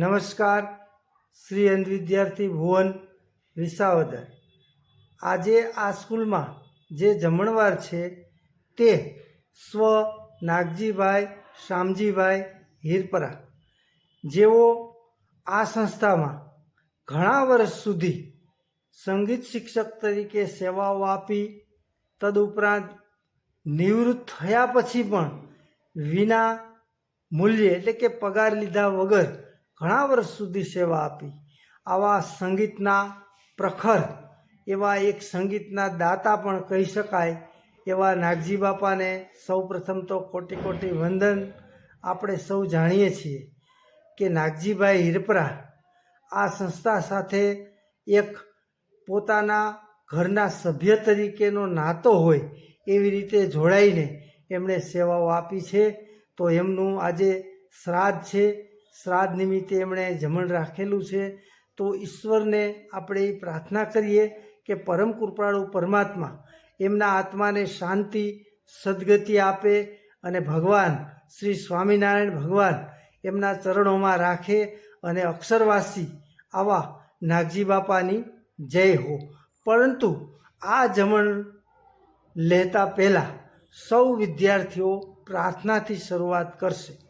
નમસ્કાર, શ્રી અંધ વિદ્યાર્થી ભુવન વિસાવદર. આજે આ સ્કૂલમાં જે જમણવાર છે તે સ્વ નાગજીભાઈ શામજીભાઈ હિરપરા. જેઓ આ સંસ્થામાં ઘણા વર્ષ સુધી સંગીત શિક્ષક તરીકે સેવાઓ આપી, તદુપરાંત નિવૃત્ત થયા પછી પણ વિના મૂલ્યે એટલે કે પગાર લીધા વગર ઘણા વર્ષ સુધી સેવા આપી. આવા સંગીતના પ્રખર એવા એક સંગીતના દાતા પણ કહી શકાય એવા નાગજી બાપાને સૌ પ્રથમ તો કોટી કોટી વંદન આપણે સૌ જાણીએ છીએ કે નાગજીભાઈ હિરપરા આ સંસ્થા સાથે એક પોતાના ઘરના સભ્ય તરીકેનો નાતો હોય એવી રીતે જોડાઈને એમણે સેવાઓ આપી છે. તો એમનું આજે શ્રાદ્ધ છે. શ્રાદ્ધ નિમિત્તે એમણે જમણ રાખેલું છે. તો ઈશ્વરને આપણે એ પ્રાર્થના કરીએ કે પરમ કૃપાળુ પરમાત્મા એમના આત્માને શાંતિ, સદગતિ આપે અને ભગવાન શ્રી સ્વામિનારાયણ ભગવાન એમના ચરણોમાં રાખે અને અક્ષરવાસી આવા નાગજી બાપાની જય હો. પરંતુ આ જમણ લેતા પહેલાં સૌ વિદ્યાર્થીઓ પ્રાર્થનાથી શરૂઆત કરશે.